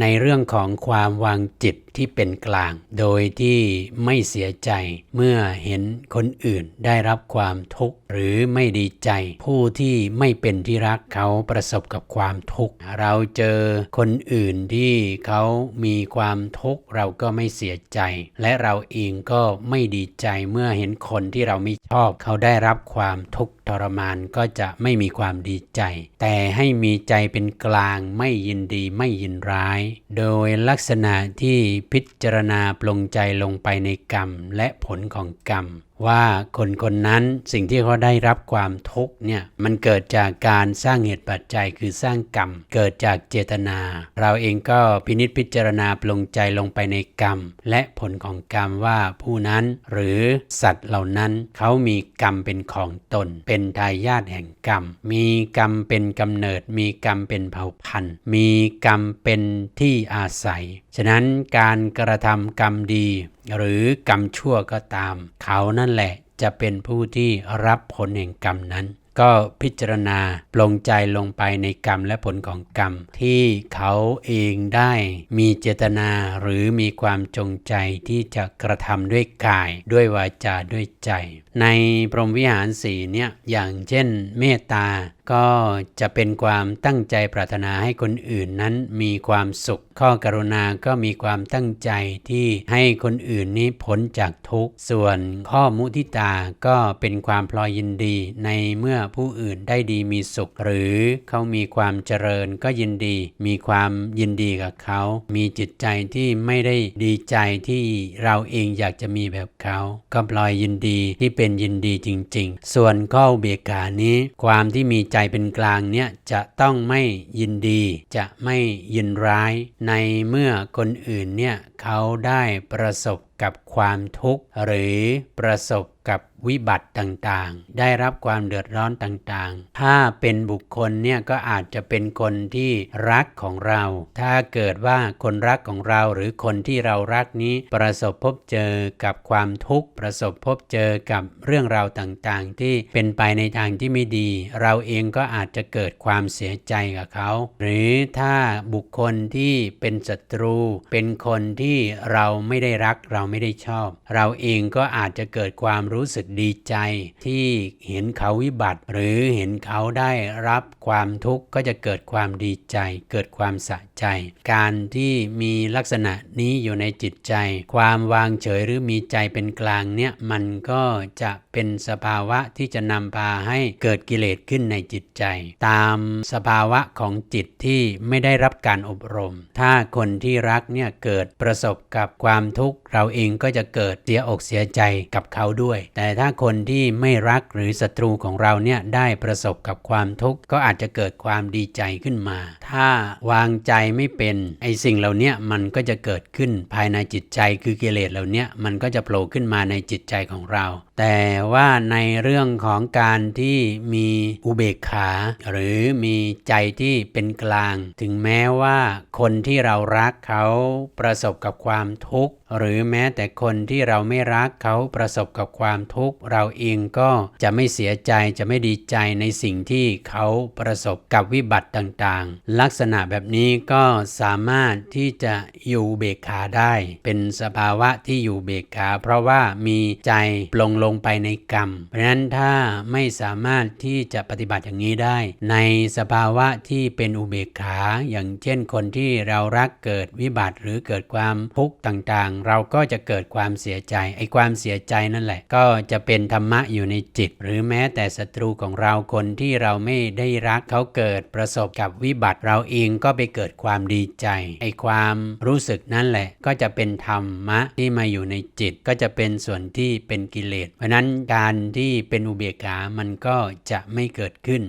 ในเรื่องของความวางจิตที่เป็นกลาง โดยที่ไม่เสียใจเมื่อเห็นคนอื่นได้รับความทุกข์หรือไม่ดีใจ ผู้ที่ไม่เป็นที่รักเขาประสบกับความทุกข์เราเจอคนอื่นที่เขามีความทุกข์เราก็ไม่เสียใจ และเราเองก็ไม่ดีใจเมื่อเห็นคนที่เราไม่ชอบเขาได้รับความทุกข์ทรมานก็จะไม่มีความดีใจ แต่ให้มีใจเป็นกลางไม่ยินดีไม่ยินร้ายโดยลักษณะที่พิจารณาปลงใจลงไปในกรรมและผลของกรรม ว่าคนคนนั้นสิ่งที่เขาได้รับความทุกข์เนี่ยมันเกิดจากการสร้างเหตุปัจจัยคือสร้างกรรม เกิดจากเจตนา เราเองก็พินิจพิจารณาปลงใจลงไปในกรรม และผลของกรรมว่าผู้นั้นหรือสัตว์เหล่านั้นเขามีกรรมเป็นของตน เป็นทายาทแห่งกรรม มีกรรมเป็นกำเนิด มีกรรมเป็นเผ่าพันธุ์ มีกรรมเป็นที่อาศัย ฉะนั้นการกระทำกรรมดี หรือกรรมชั่วก็ตาม เขานั่นแหละจะเป็นผู้ที่รับผลแห่งกรรมนั้น ก็พิจารณาปลงใจลงไปในกรรมและผลของกรรม ที่เขาเองได้มีเจตนาหรือมีความจงใจที่จะกระทำด้วยกาย ด้วยวาจาด้วยใจ ในพรหมวิหารสีเนี่ยอย่างเช่นเมตตาก็จะเป็นความตั้งใจปรารถนาให้คนอื่นนั้นมีความสุข ข้อกรุณาก็มีความตั้งใจที่ให้คนอื่นนี้พ้นจากทุกข์ส่วนข้อมุทิตาก็เป็นความพลอยยินดีในเมื่อผู้อื่นได้ดีมีสุข หรือเขามีความเจริญก็ยินดี มีความยินดีกับเขา มีจิตใจที่ไม่ได้ดีใจที่เราเองอยากจะมีแบบเขา ก็พลอยยินดีที่เป็นยินดีจริง ๆ ส่วนข้ออุเบกานี้ความที่มีใจเป็นกลางเนี่ยจะต้องไม่ยินดี จะไม่ยินร้าย ในเมื่อคนอื่นเนี่ยเขาได้ประสบ กับความทุกข์หรือประสบกับวิบัติต่างๆ ได้รับความเดือดร้อนต่างๆ ถ้าเป็นบุคคลเนี่ยก็อาจจะเป็นคนที่รักของเรา ถ้าเกิดว่าคนรักของเราหรือคนที่เรารักนี้ประสบพบเจอกับความทุกข์ ประสบพบเจอกับเรื่องราวต่างๆ ที่เป็นไปในทางที่ไม่ดี เราเองก็อาจจะเกิดความเสียใจกับเขา หรือถ้าบุคคลที่เป็นศัตรู เป็นคนที่เราไม่ได้รักเราไม่ได้ชอบ เราเองก็อาจจะเกิดความรู้สึกดีใจ ที่เห็นเขาวิบัติ หรือเห็นเขาได้รับความทุกข์ก็จะเกิดความดีใจ เกิดความสะใจ การที่มีลักษณะนี้อยู่ในจิตใจ ความวางเฉยหรือมีใจเป็นกลางเนี่ยมันก็จะเป็นสภาวะที่จะนำพาให้เกิดกิเลสขึ้นในจิตใจ ตามสภาวะของจิตที่ไม่ได้รับการอบรม ถ้าคนที่รักเนี่ยเกิดประสบกับความทุกข์เราเองก็จะเกิดเสียอกเสียใจกับเขาด้วย แต่ถ้าคนที่ไม่รักหรือศัตรูของเราเนี่ยได้ประสบกับความทุกข์ก็อาจจะเกิดความดีใจขึ้นมา ถ้าวางใจไม่เป็นไอสิ่งเหล่านี้มันก็จะเกิดขึ้นภายในจิตใจคือกิเลสเหล่านี้มันก็จะโผล่ขึ้นมาในจิตใจของเราแต่ว่าในเรื่องของการที่มีอุเบกขา หรือมีใจที่เป็นกลาง ถึงแม้ว่าคนที่เรารักเขาประสบกับความทุกข์ หรือแม้แต่คนที่เราไม่รักเขาประสบกับความทุกข์ เราเองก็จะไม่เสียใจจะไม่ดีใจในสิ่งที่เขาประสบกับวิบัติต่างๆ ลักษณะแบบนี้ก็สามารถที่จะอยู่เบกขาได้ เป็นสภาวะที่อยู่เบกขา เพราะว่ามีใจปลงลงไปในกรรม เพราะนั้นถ้าไม่สามารถที่จะปฏิบัติอย่างนี้ได้ ในสภาวะที่เป็นอุเบกขา อย่างเช่นคนที่เรารักเกิดวิบัติหรือเกิดความทุกข์ต่างๆ เราก็จะเกิดความเสียใจไอ้ความเสียใจนั่นแหละ ก็จะเป็นธรรมะอยู่ในจิต หรือแม้แต่ศัตรูของเราคนที่เราไม่ได้รักเขาเกิดประสบกับวิบัติเราเองก็ไปเกิดความดีใจไอ้ความรู้สึกนั่นแหละก็จะเป็นธรรมะที่มาอยู่ในจิตก็จะเป็นส่วนที่เป็นกิเลสเพราะนั้นการที่เป็นอุเบกขามันก็จะไม่เกิดขึ้น